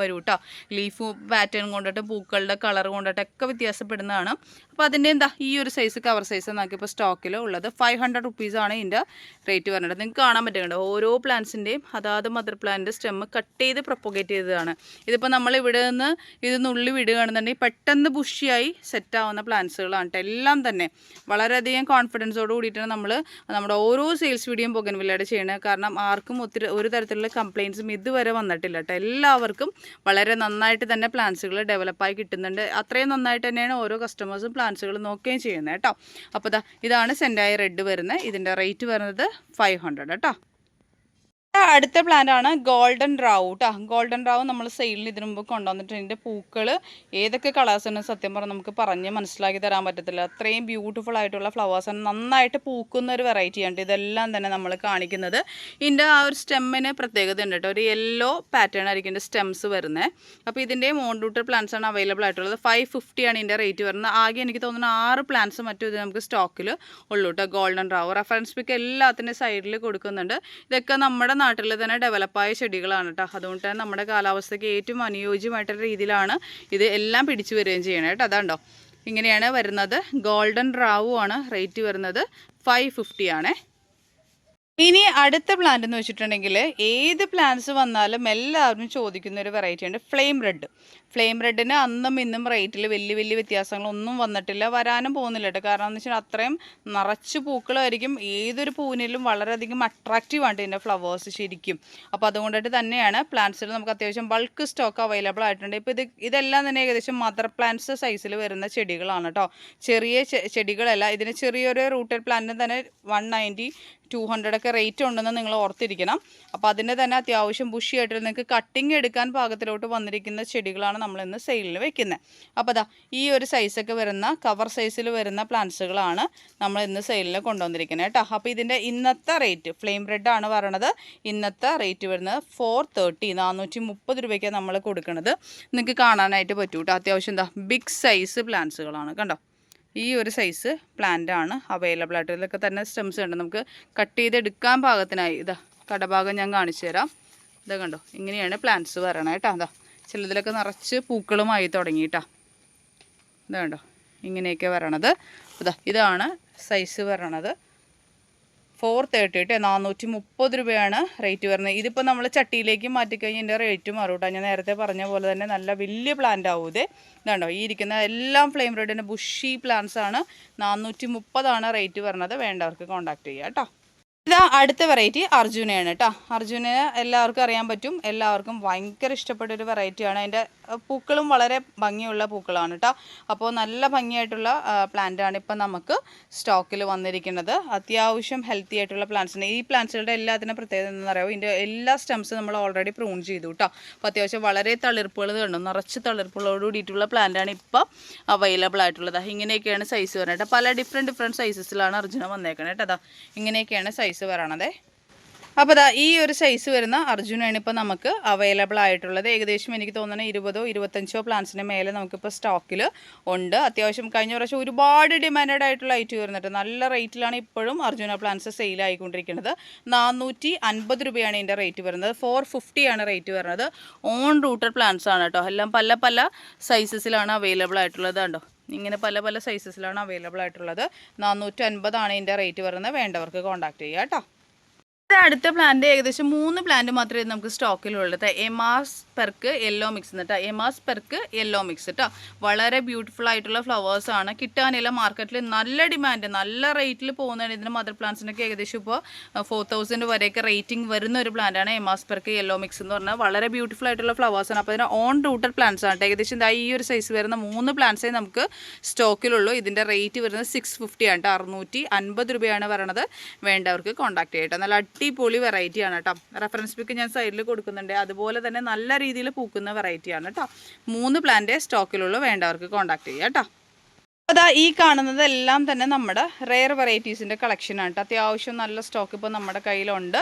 Speaker 1: വരും കേട്ടോ ലീഫ് പാറ്റേൺ കൊണ്ടിട്ടും പൂക്കളുടെ കളർ ഒക്കെ വ്യത്യാസപ്പെടുന്നതാണ് അപ്പോൾ അതിൻ്റെ എന്താ ഈ ഒരു സൈസ് കവർ സൈസ് എന്നാക്കി ഇപ്പോൾ സ്റ്റോക്കിൽ ഉള്ളത് ഫൈവ് ഹൺഡ്രഡ് റുപ്പീസാണ് ഇതിൻ്റെ റേറ്റ് പറഞ്ഞിട്ട് നിങ്ങൾക്ക് കാണാൻ പറ്റുന്നുണ്ട് ഓരോ പ്ലാന്റ്സിൻ്റെയും അതാത് മദർ പ്ലാന്റിൻ്റെ സ്റ്റെമ്മ് കട്ട് ചെയ്ത് പ്രൊപ്പഗേറ്റ് ചെയ്തതാണ് ഇതിപ്പോൾ നമ്മൾ ഇവിടെ നിന്ന് ഇത് ഉള്ളി വിടുകയാണെന്നുണ്ടെങ്കിൽ പെട്ടെന്ന് ബുഷിയായി സെറ്റാവുന്ന പ്ലാന്റ്സുകളാണ് കേട്ടോ എല്ലാം തന്നെ വളരെയധികം കോൺഫിഡൻസോട് കൂടിയിട്ടാണ് നമ്മൾ നമ്മുടെ ഓരോ സെയിൽസ് വീഡിയോയും ബൊഗൻവില്ലയുടെ ചെയ്യണത് കാരണം ആർക്കും ഒത്തിരി ഒരു തരത്തിലുള്ള കംപ്ലയിൻസും ഇതുവരെ വന്നിട്ടില്ല കേട്ടോ എല്ലാവർക്കും വളരെ നന്നായിട്ട് തന്നെ പ്ലാൻസുകൾ ഡെവലപ്പായി കിട്ടുന്നുണ്ട് അത്രയും നന്നായിട്ട് തന്നെയാണ് ഓരോ കസ്റ്റമേഴ്സും പ്ലാൻസുകൾ നോക്കുകയും ചെയ്യുന്നത് കേട്ടോ അപ്പോൾ ഇതാണ് സെൻറ്റായി റെഡ് വരുന്നത് ഇതിൻ്റെ റേറ്റ് വരുന്നത് ഫൈവ് ഹൺഡ്രഡ് കേട്ടോ അടുത്ത പ്ലാന്റാണ് ആണ് ഗോൾഡൻ റാവ് കേട്ടോ ഗോൾഡൻ റാവ് നമ്മൾ സെയിലിൽ ഇതിനു മുമ്പ് കൊണ്ടുവന്നിട്ട് ഇതിൻ്റെ പൂക്കൾ ഏതൊക്കെ കളേഴ്സിനും സത്യം പറഞ്ഞാൽ നമുക്ക് പറഞ്ഞ് മനസ്സിലാക്കി തരാൻ പറ്റത്തില്ല അത്രയും ബ്യൂട്ടിഫുൾ ആയിട്ടുള്ള ഫ്ലവേഴ്സാണ് നന്നായിട്ട് പൂക്കുന്ന ഒരു വെറൈറ്റി ഉണ്ട് ഇതെല്ലാം തന്നെ നമ്മൾ കാണിക്കുന്നത് ഇതിൻ്റെ ആ ഒരു സ്റ്റെമ്മിന് പ്രത്യേകത ഉണ്ട് കേട്ടോ ഒരു യെല്ലോ പാറ്റേൺ ആയിരിക്കും ഇതിൻ്റെ സ്റ്റെംസ് വരുന്നത് അപ്പോൾ ഇതിൻ്റെ മോണ്ടൂട്ടർ പ്ലാന്റ്സ് ആണ് അവൈലബിൾ ആയിട്ടുള്ളത് ഫൈവ് ഫിഫ്റ്റി ആണ് ഇതിൻ്റെ റേറ്റ് വരുന്നത് ആകെ എനിക്ക് തോന്നുന്നു ആറ് പ്ലാന്റ്സ് മറ്റും ഇത് നമുക്ക് സ്റ്റോക്കിൽ ഉള്ളൂ കേട്ടോ ഗോൾഡൻ റാവ് റെഫറൻസ് പിക്ക് എല്ലാത്തിൻ്റെ സൈഡിൽ കൊടുക്കുന്നുണ്ട് ഇതൊക്കെ നമ്മുടെ നാട്ടിൽ തന്നെ ഡെവലപ്പായ ചെടികളാണ് കേട്ടോ അതുകൊണ്ട് തന്നെ നമ്മുടെ കാലാവസ്ഥയ്ക്ക് ഏറ്റവും അനുയോജ്യമായിട്ടുള്ള രീതിയിലാണ് ഇത് എല്ലാം പിടിച്ചു വരികയും ചെയ്യണം കേട്ടോ അതാണ്ടോ ഇങ്ങനെയാണ് വരുന്നത് ഗോൾഡൻ റാവു ആണ് റേറ്റ് വരുന്നത് ഫൈവ് ഫിഫ്റ്റി ആണേ ഇനി അടുത്ത പ്ലാന്റ് എന്ന് വെച്ചിട്ടുണ്ടെങ്കിൽ ഏത് പ്ലാന്റ്സ് വന്നാലും എല്ലാവരും ചോദിക്കുന്ന ഒരു വെറൈറ്റി ഉണ്ട് ഫ്ലെയിം റെഡ് ഫ്ലെയിം റെഡിന് അന്നും ഇന്നും റേറ്റിൽ വലിയ വലിയ വ്യത്യാസങ്ങളൊന്നും വന്നിട്ടില്ല വരാനും പോകുന്നില്ല കേട്ടോ കാരണം എന്ന് വെച്ചാൽ അത്രയും നിറച്ച് പൂക്കളായിരിക്കും ഏതൊരു പൂവിനിലും വളരെയധികം അട്രാക്റ്റീവ് ആണ് ഇതിൻ്റെ ഫ്ലവേഴ്സ് ശരിക്കും അപ്പോൾ അതുകൊണ്ടായിട്ട് തന്നെയാണ് പ്ലാന്റ്സിൽ നമുക്ക് അത്യാവശ്യം ബൾക്ക് സ്റ്റോക്ക് അവൈലബിൾ ആയിട്ടുണ്ട് ഇപ്പോൾ ഇത് ഇതെല്ലാം തന്നെ ഏകദേശം മദർ പ്ലാന്റ്സ് സൈസിൽ വരുന്ന ചെടികളാണ് കേട്ടോ ചെറിയ ചെടികളല്ല ഇതിന് ചെറിയൊരു റൂട്ടഡ് പ്ലാന്റിന് തന്നെ വൺ നയൻറ്റി ടു ഹൺഡ്രഡൊക്കെ റേറ്റ് ഉണ്ടെന്ന് നിങ്ങൾ ഓർത്തിരിക്കണം അപ്പോൾ അതിൻ്റെ തന്നെ അത്യാവശ്യം ബുഷിയായിട്ട് നിങ്ങൾക്ക് കട്ടിങ് എടുക്കാൻ പാകത്തിലോട്ട് വന്നിരിക്കുന്ന ചെടികളാണ് നമ്മൾ ഇന്ന് സെയിലിൽ വെക്കുന്നത് അപ്പോൾ അതാ ഈ ഒരു സൈസൊക്കെ വരുന്ന കവർ സൈസിൽ വരുന്ന പ്ലാന്റ്സുകളാണ് നമ്മൾ ഇന്ന് സെയിലിൽ കൊണ്ടുവന്നിരിക്കുന്നത് കേട്ടോ അപ്പോൾ ഇതിൻ്റെ ഇന്നത്തെ റേറ്റ് ഫ്ലെയിം ആണ് പറയണത് ഇന്നത്തെ റേറ്റ് വരുന്നത് ഫോർ തേർട്ടി നാനൂറ്റി മുപ്പത് രൂപയ്ക്കാണ് നമ്മൾ കൊടുക്കുന്നത് നിങ്ങൾക്ക് കാണാനായിട്ട് പറ്റൂട്ടോ അത്യാവശ്യം എന്താ ബിഗ് സൈസ് പ്ലാന്റ്സുകളാണ് കണ്ടോ ഈ ഒരു സൈസ് പ്ലാന്റ് ആണ് അവൈലബിൾ ആയിട്ട് ഇതിലൊക്കെ തന്നെ സ്റ്റെംസ് ഉണ്ട് നമുക്ക് കട്ട് ചെയ്തെടുക്കാൻ പാകത്തിനായി ഇതാ കടഭാഗം ഞാൻ കാണിച്ചു തരാം ഇത് കണ്ടോ ഇങ്ങനെയാണ് പ്ലാന്റ്സ് വരണം കേട്ടോ അതാ ചിലതിലൊക്കെ നിറച്ച് പൂക്കളുമായി തുടങ്ങിയിട്ടാ ഇത് കണ്ടോ ഇങ്ങനെയൊക്കെ വരണത് ഇതാ ഇതാണ് സൈസ് വരണത് ഫോർ തേർട്ടി കേട്ടോ നാനൂറ്റി മുപ്പത് രൂപയാണ് റേറ്റ് വരുന്നത് ഇതിപ്പോൾ നമ്മൾ ചട്ടിയിലേക്ക് മാറ്റിക്കഴിഞ്ഞാൽ ഇതിൻ്റെ റേറ്റ് മാറും കേട്ടോ ഞാൻ നേരത്തെ പറഞ്ഞ പോലെ തന്നെ നല്ല വലിയ പ്ലാന്റ് ആവും ഇത് ഇതാണ്ടോ ഈ ഇരിക്കുന്ന എല്ലാം ഫ്ലെയിം റേഡിൻ്റെ ബുഷി പ്ലാന്റ്സാണ് ആണ് നാനൂറ്റി മുപ്പതാണ് റേറ്റ് വരുന്നത് വേണ്ടവർക്ക് കോണ്ടാക്ട് ചെയ്യാം കേട്ടോ ഇതാ അടുത്ത വെറൈറ്റി അർജുനയാണ് കേട്ടോ അർജുന എല്ലാവർക്കും അറിയാൻ പറ്റും എല്ലാവർക്കും ഭയങ്കര ഇഷ്ടപ്പെട്ട ഒരു വെറൈറ്റിയാണ് അതിൻ്റെ പൂക്കളും വളരെ ഭംഗിയുള്ള പൂക്കളാണ് കേട്ടോ അപ്പോൾ നല്ല ഭംഗിയായിട്ടുള്ള പ്ലാന്റാണ് ഇപ്പം നമുക്ക് സ്റ്റോക്കിൽ വന്നിരിക്കുന്നത് അത്യാവശ്യം ഹെൽത്തി ആയിട്ടുള്ള ആണ് ഈ പ്ലാന്റ്സുകളുടെ എല്ലാത്തിനും പ്രത്യേകത എന്താണെന്ന് പറയുമോ ഇതിൻ്റെ എല്ലാ സ്റ്റെംസ് നമ്മൾ ഓൾറെഡി പ്രൂൺ ചെയ്തു കേട്ടോ അപ്പോൾ അത്യാവശ്യം വളരെ തളിർപ്പുകൾ കണ്ടു നിറച്ച് തളിർപ്പുകളോട് കൂടിയിട്ടുള്ള പ്ലാന്റാണ് ഇപ്പോൾ അവൈലബിൾ ആയിട്ടുള്ളത് ഇങ്ങനെയൊക്കെയാണ് സൈസ് വരുന്നത് പല ഡിഫറെൻറ്റ് ഡിഫറെൻറ്റ് സൈസസിലാണ് അർജുന വന്നേക്കുന്നത് കേട്ടോ ഇങ്ങനെയൊക്കെയാണ് സൈസ് സൈസ് വരണതേ അപ്പോൾ അതാ ഈ ഒരു സൈസ് വരുന്ന അർജുനാണ് ഇപ്പോൾ നമുക്ക് അവൈലബിൾ ആയിട്ടുള്ളത് ഏകദേശം എനിക്ക് തോന്നുന്നത് ഇരുപതോ ഇരുപത്തഞ്ചോ പ്ലാന്റ്സിൻ്റെ മേലെ നമുക്കിപ്പോൾ സ്റ്റോക്കിൽ ഉണ്ട് അത്യാവശ്യം കഴിഞ്ഞ പ്രാവശ്യം ഒരുപാട് ഡിമാൻഡഡ് ആയിട്ടുള്ള ഐറ്റം വരുന്നുണ്ട് നല്ല റേറ്റിലാണ് ഇപ്പോഴും അർജുന പ്ലാന്റ്സ് സെയിൽ ആയിക്കൊണ്ടിരിക്കുന്നത് നാനൂറ്റി അൻപത് രൂപയാണ് ഇതിൻ്റെ റേറ്റ് വരുന്നത് ഫോർ ഫിഫ്റ്റിയാണ് റേറ്റ് വരുന്നത് ഓൺ റൂട്ടഡ് പ്ലാന്റ്സ് ആണ് കേട്ടോ എല്ലാം പല പല സൈസസിലാണ് അവൈലബിൾ ആയിട്ടുള്ളത് കണ്ടോ ഇങ്ങനെ പല പല സൈസസിലാണ് അവൈലബിൾ ആയിട്ടുള്ളത് നാനൂറ്റി അൻപതാണ് ഇതിൻ്റെ റേറ്റ് വരുന്നത് വേണ്ടവർക്ക് കോൺടാക്ട് ചെയ്യാം കേട്ടോ അടുത്ത പ്ലാന്റ് ഏകദേശം മൂന്ന് പ്ലാന്റ് മാത്രമേ നമുക്ക് സ്റ്റോക്കിലുള്ളത് എമാസ് പെർക്ക് യെല്ലോ മിക്സ് എന്നിട്ട് എമാസ് പെർക്ക് യെല്ലോ മിക്സ് കേട്ടോ വളരെ ബ്യൂട്ടിഫുൾ ആയിട്ടുള്ള ഫ്ലവേഴ്സ് ആണ് കിട്ടാനില്ല മാർക്കറ്റിൽ നല്ല ഡിമാൻഡ് നല്ല റേറ്റിൽ പോകുന്നതാണ് ഇതിന് മദർ പ്ലാന്റ്സിനൊക്കെ ഏകദേശം ഇപ്പോൾ ഫോർ തൗസൻഡ് വരെയൊക്കെ റേറ്റിംഗ് വരുന്ന ഒരു ആണ് എമാസ് പെർക്ക് യെല്ലോ മിക്സ് എന്ന് പറഞ്ഞാൽ വളരെ ബ്യൂട്ടിഫുൾ ആയിട്ടുള്ള ഫ്ലവേഴ്സ് ആണ് അപ്പോൾ ഇതിന് ഓൺ റൂട്ടഡ് പ്ലാന്റ്സ് ആണ് ഏകദേശം ഇതാ ഈ ഒരു സൈസ് വരുന്ന മൂന്ന് പ്ലാന്റ്സേ നമുക്ക് സ്റ്റോക്കിലുള്ളൂ ഇതിൻ്റെ റേറ്റ് വരുന്നത് സിക്സ് ഫിഫ്റ്റി ആണ് കേട്ടോ അറുന്നൂറ്റി അൻപത് രൂപയാണ് പറയണത് വേണ്ടവർക്ക് കോൺടാക്ട് ചെയ്യട്ടോ നല്ല അടിപൊളി വെറൈറ്റിയാണ് കേട്ടോ റെഫറൻസ് ബുക്ക് ഞാൻ സൈഡിൽ കൊടുക്കുന്നുണ്ട് അതുപോലെ തന്നെ നല്ല രീതിയിൽ പൂക്കുന്ന വെറൈറ്റിയാണ് കേട്ടോ മൂന്ന് പ്ലാന്റ് സ്റ്റോക്കിലുള്ളൂ വേണ്ടവർക്ക് കോൺടാക്ട് ചെയ്യാം കേട്ടോ അതാ ഈ കാണുന്നത് എല്ലാം തന്നെ നമ്മുടെ റെയർ വെറൈറ്റീസിൻ്റെ കളക്ഷനാണ് കേട്ടോ അത്യാവശ്യം നല്ല സ്റ്റോക്ക് ഇപ്പോൾ നമ്മുടെ കയ്യിലുണ്ട്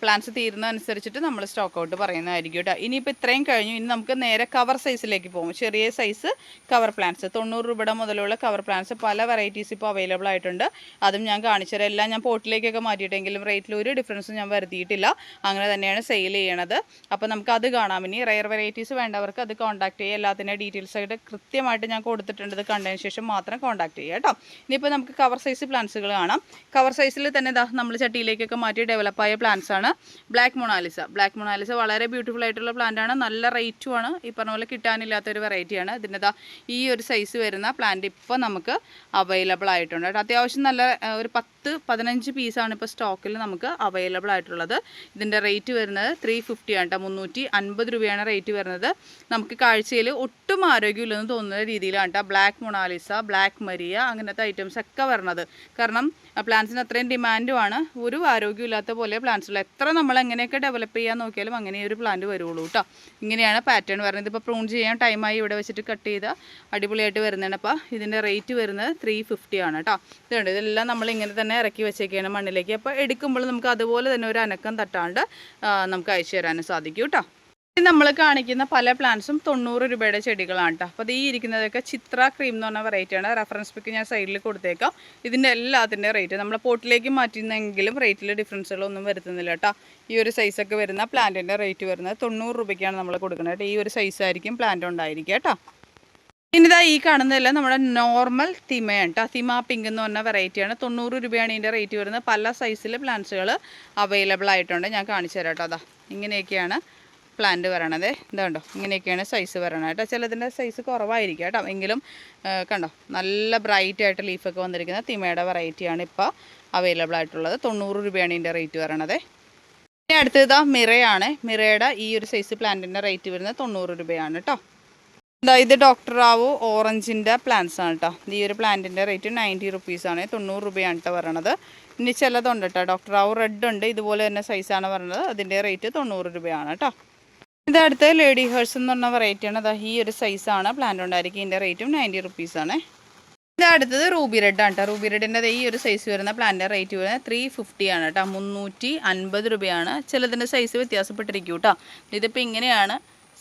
Speaker 1: പ്ലാന്റ്സ് തീരുന്ന അനുസരിച്ചിട്ട് നമ്മൾ സ്റ്റോക്ക് ഔട്ട് പറയുന്നതായിരിക്കും കേട്ടോ ഇനിയിപ്പോൾ ഇത്രയും കഴിഞ്ഞു ഇനി നമുക്ക് നേരെ കവർ സൈസിലേക്ക് പോകും ചെറിയ സൈസ് കവർ പ്ലാന്റ്സ് തൊണ്ണൂറ് രൂപയുടെ മുതലുള്ള കവർ പ്ലാന്റ്സ് പല വെറൈറ്റീസ് ഇപ്പോൾ അവൈലബിൾ ആയിട്ടുണ്ട് അതും ഞാൻ കാണിച്ചുതരാം എല്ലാം ഞാൻ പോട്ടിലേക്കൊക്കെ മാറ്റിയിട്ടെങ്കിലും റേറ്റിൽ ഒരു ഡിഫറൻസ് ഞാൻ വരുത്തിയിട്ടില്ല അങ്ങനെ തന്നെയാണ് സെയിൽ ചെയ്യണത് അപ്പോൾ നമുക്ക് അത് കാണാം ഇനി റെയർ വെറൈറ്റീസ് വേണ്ടവർക്ക് അത് കോൺടാക്ട് ചെയ്യുക എല്ലാത്തിൻ്റെ ഡീറ്റെയിൽസ് ആയിട്ട് കൃത്യമായിട്ട് ഞാൻ കൊടുത്തിട്ടുണ്ട് ഇത് കണ്ടതിന് ശേഷം ശേഷം മാത്രം കോൺടാക്ട് ചെയ്യുക കേട്ടോ ഇനിയിപ്പോൾ നമുക്ക് കവർ സൈസ് പ്ലാന്റ്സുകൾ കാണാം കവർ സൈസിൽ തന്നെ ദാ നമ്മൾ ചട്ടിയിലേക്കൊക്കെ മാറ്റി ഡെവലപ്പായ പ്ലാന്റ്സ് ആണ് ബ്ലാക്ക് മൊണാലിസ ബ്ലാക്ക് മൊണാലിസ വളരെ ബ്യൂട്ടിഫുൾ ആയിട്ടുള്ള പ്ലാന്റ് ആണ് നല്ല ആണ് ഈ പറഞ്ഞ പോലെ കിട്ടാനില്ലാത്ത ഒരു വെറൈറ്റിയാണ് ഇതിൻ്റെ ദാ ഈ ഒരു സൈസ് വരുന്ന പ്ലാന്റ് ഇപ്പോൾ നമുക്ക് അവൈലബിൾ ആയിട്ടുണ്ട് കേട്ടോ അത്യാവശ്യം നല്ല ഒരു പത്ത് പതിനഞ്ച് പീസാണ് ഇപ്പോൾ സ്റ്റോക്കിൽ നമുക്ക് അവൈലബിൾ ആയിട്ടുള്ളത് ഇതിൻ്റെ റേറ്റ് വരുന്നത് ത്രീ ഫിഫ്റ്റിയാണ് കേട്ടോ മുന്നൂറ്റി അൻപത് രൂപയാണ് റേറ്റ് വരുന്നത് നമുക്ക് കാഴ്ചയിൽ ഒട്ടും ആരോഗ്യമില്ലെന്ന് തോന്നുന്ന രീതിയിലാണ് കേട്ടോ black Mona Lisa Rosa black Maria അങ്ങനത്തെ ഐറ്റംസ് ഒക്കെ വരണത് കാരണം പ്ലാന്റ്സിന് അത്രയും ഡിമാൻഡുമാണ് ഒരു ആരോഗ്യമില്ലാത്ത പോലെ പ്ലാന്റ്സുള്ള എത്ര നമ്മൾ എങ്ങനെയൊക്കെ ഡെവലപ്പ് ചെയ്യാൻ നോക്കിയാലും അങ്ങനെ ഒരു പ്ലാന്റ് വരുള്ളൂ കേട്ടോ ഇങ്ങനെയാണ് പാറ്റേൺ വരുന്നത് ഇപ്പോൾ പ്രൂൺ ചെയ്യാൻ ടൈമായി ഇവിടെ വെച്ചിട്ട് കട്ട് ചെയ്ത അടിപൊളിയായിട്ട് വരുന്നതാണ് അപ്പോൾ ഇതിൻ്റെ റേറ്റ് വരുന്നത് ത്രീ ഫിഫ്റ്റി ആണ് കേട്ടോ ഇതുണ്ട് ഇതെല്ലാം നമ്മൾ ഇങ്ങനെ തന്നെ ഇറക്കി വെച്ചേക്കാണ് മണ്ണിലേക്ക് അപ്പോൾ എടുക്കുമ്പോൾ നമുക്ക് അതുപോലെ തന്നെ ഒരു അനക്കം തട്ടാണ്ട് നമുക്ക് അയച്ചു തരാനും സാധിക്കും കേട്ടോ നമ്മൾ കാണിക്കുന്ന പല പ്ലാന്റ്സും തൊണ്ണൂറ് രൂപയുടെ ചെടികളാണ് കേട്ടോ അപ്പോൾ ഈ ഇരിക്കുന്നതൊക്കെ ചിത്ര ക്രീം എന്ന് പറഞ്ഞ ആണ് റെഫറൻസ് പിക്ക് ഞാൻ സൈഡിൽ കൊടുത്തേക്കാം ഇതിൻ്റെ എല്ലാത്തിൻ്റെ റേറ്റ് നമ്മൾ പോട്ടിലേക്ക് മാറ്റുന്നെങ്കിലും റേറ്റിൽ ഡിഫറൻസുകളൊന്നും വരുത്തുന്നില്ല കേട്ടോ ഈ ഒരു സൈസൊക്കെ വരുന്ന പ്ലാന്റിൻ്റെ റേറ്റ് വരുന്നത് തൊണ്ണൂറ് രൂപയ്ക്കാണ് നമ്മൾ കൊടുക്കുന്നത് കേട്ടോ ഈ ഒരു സൈസായിരിക്കും പ്ലാന്റ് ഉണ്ടായിരിക്കുക കേട്ടോ ഇനിതാ ഈ കാണുന്നതല്ല നമ്മുടെ നോർമൽ തിമയാണ് കേട്ടോ തിമ പിങ്ക് എന്ന് പറഞ്ഞ വെറൈറ്റിയാണ് തൊണ്ണൂറ് രൂപയാണ് ഇതിൻ്റെ റേറ്റ് വരുന്നത് പല സൈസിൽ പ്ലാന്റ്സുകൾ അവൈലബിൾ ആയിട്ടുണ്ട് ഞാൻ കാണിച്ചു തരാം കേട്ടോ അതാ ഇങ്ങനെയൊക്കെയാണ് പ്ലാന്റ് വരണത് ഇതുണ്ടോ ഇങ്ങനെയൊക്കെയാണ് സൈസ് വരണത് കേട്ടോ ചിലതിൻ്റെ സൈസ് കുറവായിരിക്കും കേട്ടോ എങ്കിലും കണ്ടോ നല്ല ബ്രൈറ്റ് ആയിട്ട് ലീഫൊക്കെ വന്നിരിക്കുന്ന തിമയുടെ വെറൈറ്റിയാണ് ഇപ്പോൾ അവൈലബിൾ ആയിട്ടുള്ളത് തൊണ്ണൂറ് രൂപയാണ് ഇതിൻ്റെ റേറ്റ് വരണത് ഇനി അടുത്തത് മിറയാണ് മിറയുടെ ഈ ഒരു സൈസ് പ്ലാന്റിൻ്റെ റേറ്റ് വരുന്നത് തൊണ്ണൂറ് രൂപയാണ് കേട്ടോ എന്താ ഇത് ഡോക്ടർ റാവു ഓറഞ്ചിൻ്റെ പ്ലാന്റ്സ് ആണ് കേട്ടോ ഈ ഒരു പ്ലാന്റിൻ്റെ റേറ്റ് നയൻറ്റി റുപ്പീസാണ് തൊണ്ണൂറ് രൂപയാണ് കേട്ടോ വരണത് ഇനി ചിലതുണ്ട് കേട്ടോ ഡോക്ടർ റാവു റെഡ് ഉണ്ട് ഇതുപോലെ തന്നെ സൈസാണ് പറഞ്ഞത് അതിൻ്റെ റേറ്റ് തൊണ്ണൂറ് രൂപയാണ് കേട്ടോ ഇത് അടുത്ത ലേഡി ഹേഴ്സ് എന്ന് പറഞ്ഞ ആണ് അതാ ഈ ഒരു സൈസാണ് പ്ലാന്റ് ഉണ്ടായിരിക്കും ഇതിൻ്റെ റേറ്റും നയൻറ്റി റുപ്പീസാണ് ഇത് അടുത്തത് റൂബി റെഡ് ആണ് കേട്ടോ റൂബി റെഡിൻ്റെ ഈ ഒരു സൈസ് വരുന്ന പ്ലാന്റിൻ്റെ റേറ്റ് വരുന്നത് ത്രീ ഫിഫ്റ്റി ആണ് കേട്ടോ മുന്നൂറ്റി അൻപത് രൂപയാണ് ചിലതിൻ്റെ സൈസ് വ്യത്യാസപ്പെട്ടിരിക്കും കേട്ടോ ഇതിപ്പോൾ ഇങ്ങനെയാണ്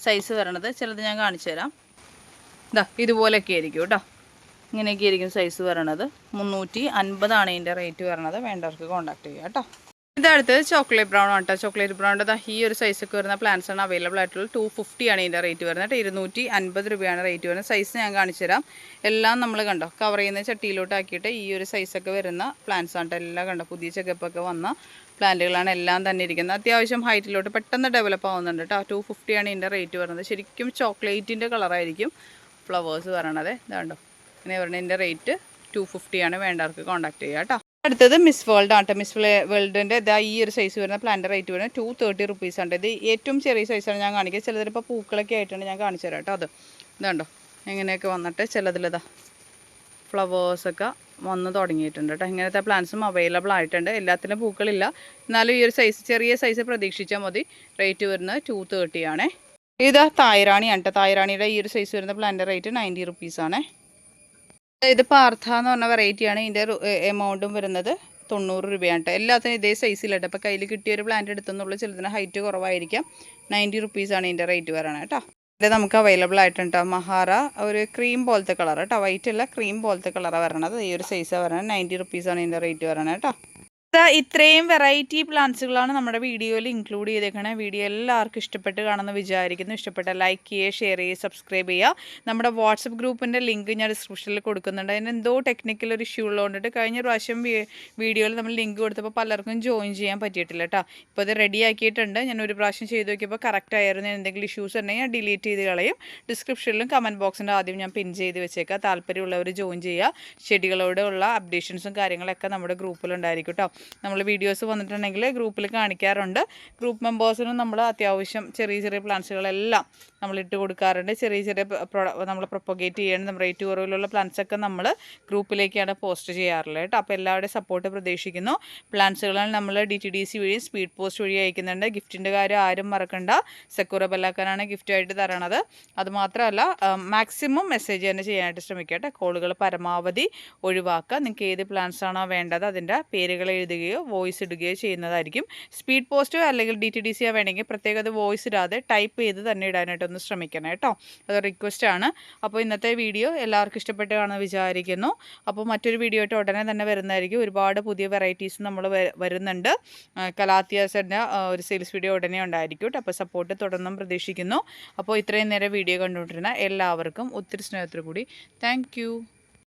Speaker 1: സൈസ് വരണത് ചിലത് ഞാൻ കാണിച്ചു തരാം ഇതാ ഇതുപോലെയൊക്കെ ആയിരിക്കും കേട്ടോ ഇങ്ങനെയൊക്കെ ആയിരിക്കും സൈസ് വരണത് മുന്നൂറ്റി അൻപതാണ് ഇതിൻ്റെ റേറ്റ് വരണത് വേണ്ടവർക്ക് കോണ്ടാക്ട് ചെയ്യാം കേട്ടോ ഇതടുത്ത് ചോക്ലേറ്റ് ബ്രൗൺ ആട്ടോ ചോക്ലേറ്റ് ബ്രൗണിൻ്റെ ഈ ഒരു സൈസൊക്കെ വരുന്ന പ്ലാൻസ് ആണ് അവൈലബിൾ ആയിട്ടുള്ളത് ടു ആണ് ഇതിൻ്റെ റേറ്റ് വരുന്നത് ഇരുന്നൂറ്റി അൻപത് രൂപയാണ് റേറ്റ് വരുന്നത് സൈസ് ഞാൻ കാണിച്ചു തരാം എല്ലാം നമ്മൾ കണ്ടോ കവർ ചെയ്യുന്ന ചട്ടിയിലോട്ട് ആക്കിയിട്ട് ഈ ഒരു സൈസൊക്കെ വരുന്ന പ്ലാന്റ്സ് ആണ് എല്ലാം കണ്ടോ പുതിയ ചെക്കപ്പൊക്കെ വന്ന പ്ലാന്റുകളാണ് എല്ലാം തന്നെ ഇരിക്കുന്നത് അത്യാവശ്യം ഹൈറ്റിലോട്ട് പെട്ടെന്ന് ഡെവലപ്പ് ആവുന്നുണ്ട് കേട്ടോ ടു ആണ് ഇതിൻ്റെ റേറ്റ് വരുന്നത് ശരിക്കും ചോക്ലേറ്റിൻ്റെ കളറായിരിക്കും ഫ്ലവേഴ്സ് വരണത് ഇതാണ്ടോ ഇങ്ങനെ പറഞ്ഞ ഇതിൻ്റെ റേറ്റ് ടു ഫിഫ്റ്റിയാണ് വേണ്ടവർക്ക് കോൺടാക്ട് ചെയ്യുക കേട്ടോ അടുത്തത് മിസ് വേൾഡ് ആണ് മിസ് വേൾഡിൻ്റെ ഇതാ ഈ ഒരു സൈസ് വരുന്ന പ്ലാന്റ് റേറ്റ് വരുന്നത് ടു തേർട്ടി റുപ്പീസ് ഉണ്ട് ഇത് ഏറ്റവും ചെറിയ സൈസാണ് ഞാൻ കാണിക്കുക ചിലതിലിപ്പോൾ പൂക്കളൊക്കെ ആയിട്ടാണ് ഞാൻ കാണിച്ചു തരാം കേട്ടോ അത് ഇതുണ്ടോ ഇങ്ങനെയൊക്കെ വന്നിട്ട് ചിലതിലതാ ഫ്ലവേഴ്സൊക്കെ വന്ന് തുടങ്ങിയിട്ടുണ്ട് കേട്ടോ ഇങ്ങനത്തെ പ്ലാന്റ്സും അവൈലബിൾ ആയിട്ടുണ്ട് എല്ലാത്തിനും പൂക്കളില്ല എന്നാലും ഈ ഒരു സൈസ് ചെറിയ സൈസ് പ്രതീക്ഷിച്ചാൽ മതി റേറ്റ് വരുന്നത് ടു തേർട്ടി ആണേ ഇത് തായറാണിയാണ് കേട്ടോ തായറാണിയുടെ ഈ ഒരു സൈസ് വരുന്ന പ്ലാന്റ് റേറ്റ് നയൻറ്റി റുപ്പീസാണേ ഇത് പാർത്ഥ എന്ന് പറഞ്ഞ വെറൈറ്റിയാണ് ഇതിൻ്റെ എമൗണ്ടും വരുന്നത് തൊണ്ണൂറ് രൂപയാണ് കേട്ടോ എല്ലാത്തിനും ഇതേ സൈസിലാട്ടോ അപ്പോൾ കയ്യിൽ കിട്ടിയ ഒരു പ്ലാന്റ് എടുത്തെന്നുള്ളൂ ചിലതിന് ഹൈറ്റ് കുറവായിരിക്കാം നയൻറ്റി റുപ്പീസാണ് ഇതിൻ്റെ റേറ്റ് വരണം കേട്ടോ ഇത് നമുക്ക് അവൈലബിൾ ആയിട്ടുണ്ട് മഹാറ ഒരു ക്രീം പോലത്തെ കളർ കേട്ടോ വൈറ്റ് അല്ല ക്രീം പോലത്തെ കളറാണ് വരണത് ഈ ഒരു സൈസാണ് വരണത് നയൻറ്റി റുപ്പീസാണ് ഇതിൻ്റെ റേറ്റ് വരണത് കേട്ടോ ഇത്രയും വെറൈറ്റി പ്ലാന്റ്സുകളാണ് നമ്മുടെ വീഡിയോയിൽ ഇൻക്ലൂഡ് ചെയ്തേക്കണേ വീഡിയോ എല്ലാവർക്കും ഇഷ്ടപ്പെട്ട് കാണുമെന്ന് വിചാരിക്കുന്നു ഇഷ്ടപ്പെട്ട ലൈക്ക് ചെയ്യുക ഷെയർ ചെയ്യുക സബ്സ്ക്രൈബ് ചെയ്യുക നമ്മുടെ വാട്സപ്പ് ഗ്രൂപ്പിൻ്റെ ലിങ്ക് ഞാൻ ഡിസ്ക്രിപ്ഷനിൽ കൊടുക്കുന്നുണ്ട് അതിന് എന്തോ ടെക്നിക്കൽ ഒരു ഇഷ്യൂ ഉള്ളതുകൊണ്ടിട്ട് കഴിഞ്ഞ പ്രാവശ്യം വീഡിയോയിൽ നമ്മൾ ലിങ്ക് കൊടുത്തപ്പോൾ പലർക്കും ജോയിൻ ചെയ്യാൻ പറ്റിയിട്ടില്ല കേട്ടോ ഇപ്പോൾ ഇത് റെഡി ആക്കിയിട്ടുണ്ട് ഞാൻ ഒരു പ്രാവശ്യം ചെയ്ത് നോക്കിയപ്പോൾ കറക്റ്റ് ആയിരുന്നു എന്തെങ്കിലും ഇഷ്യൂസ് ഉണ്ടെങ്കിൽ ഞാൻ ഡിലീറ്റ് ചെയ്ത് കളയും ഡിസ്ക്രിപ്ഷനിലും കമൻറ്റ് ബോക്സിൻ്റെ ആദ്യം ഞാൻ പിൻ ചെയ്ത് വെച്ചേക്കാം താല്പര്യമുള്ളവർ ജോയിൻ ചെയ്യുക ചെടികളോടുള്ള അപ്ഡേഷൻസും കാര്യങ്ങളൊക്കെ നമ്മുടെ ഗ്രൂപ്പിലുണ്ടായിരിക്കും കേട്ടോ നമ്മൾ വീഡിയോസ് വന്നിട്ടുണ്ടെങ്കിൽ ഗ്രൂപ്പിൽ കാണിക്കാറുണ്ട് ഗ്രൂപ്പ് മെമ്പേഴ്സിനും നമ്മൾ അത്യാവശ്യം ചെറിയ ചെറിയ പ്ലാന്റ്സുകളെല്ലാം നമ്മൾ ഇട്ട് കൊടുക്കാറുണ്ട് ചെറിയ ചെറിയ നമ്മൾ പ്രൊപ്പഗേറ്റ് ചെയ്യണം റേറ്റ് കുറവിലുള്ള പ്ലാന്റ്സൊക്കെ നമ്മൾ ഗ്രൂപ്പിലേക്കാണ് പോസ്റ്റ് ചെയ്യാറുള്ളത് കേട്ടോ അപ്പോൾ എല്ലാവരുടെയും സപ്പോർട്ട് പ്രതീക്ഷിക്കുന്നു പ്ലാന്റ്സുകളാണ് നമ്മൾ ഡി ടി ഡി സി വഴി സ്പീഡ് പോസ്റ്റ് വഴി അയക്കുന്നുണ്ട് ഗിഫ്റ്റിൻ്റെ കാര്യം ആരും മറക്കണ്ട സെക്യൂർ ബല്ലാക്കാനാണ് ഗിഫ്റ്റായിട്ട് തരണത് അതുമാത്രമല്ല മാക്സിമം മെസ്സേജ് തന്നെ ചെയ്യാനായിട്ട് ശ്രമിക്കട്ടെ കോളുകൾ പരമാവധി ഒഴിവാക്കുക നിങ്ങൾക്ക് ഏത് പ്ലാൻസാണോ വേണ്ടത് അതിൻ്റെ പേരുകൾ എഴുതി എഴുതുകയോ വോയിസ് ഇടുകയോ ചെയ്യുന്നതായിരിക്കും സ്പീഡ് പോസ്റ്റോ അല്ലെങ്കിൽ ഡി ടി ഡി സിയോ വേണമെങ്കിൽ പ്രത്യേകത വോയിസ് ഇടാതെ ടൈപ്പ് ചെയ്ത് തന്നെ ഇടാനായിട്ടൊന്ന് ശ്രമിക്കണം കേട്ടോ അത് റിക്വസ്റ്റ് ആണ് അപ്പോൾ ഇന്നത്തെ വീഡിയോ എല്ലാവർക്കും ഇഷ്ടപ്പെട്ടാണെന്ന് വിചാരിക്കുന്നു അപ്പോൾ മറ്റൊരു വീഡിയോ ആയിട്ട് ഉടനെ തന്നെ വരുന്നതായിരിക്കും ഒരുപാട് പുതിയ വെറൈറ്റീസ് നമ്മൾ വരുന്നുണ്ട് കലാത്യാസിൻ്റെ ഒരു സെയിൽസ് വീഡിയോ ഉടനെ ഉണ്ടായിരിക്കും അപ്പോൾ സപ്പോർട്ട് തുടർന്നും പ്രതീക്ഷിക്കുന്നു അപ്പോൾ ഇത്രയും നേരം വീഡിയോ കണ്ടുകൊണ്ടിരുന്ന എല്ലാവർക്കും ഒത്തിരി സ്നേഹത്തോടു കൂടി താങ്ക്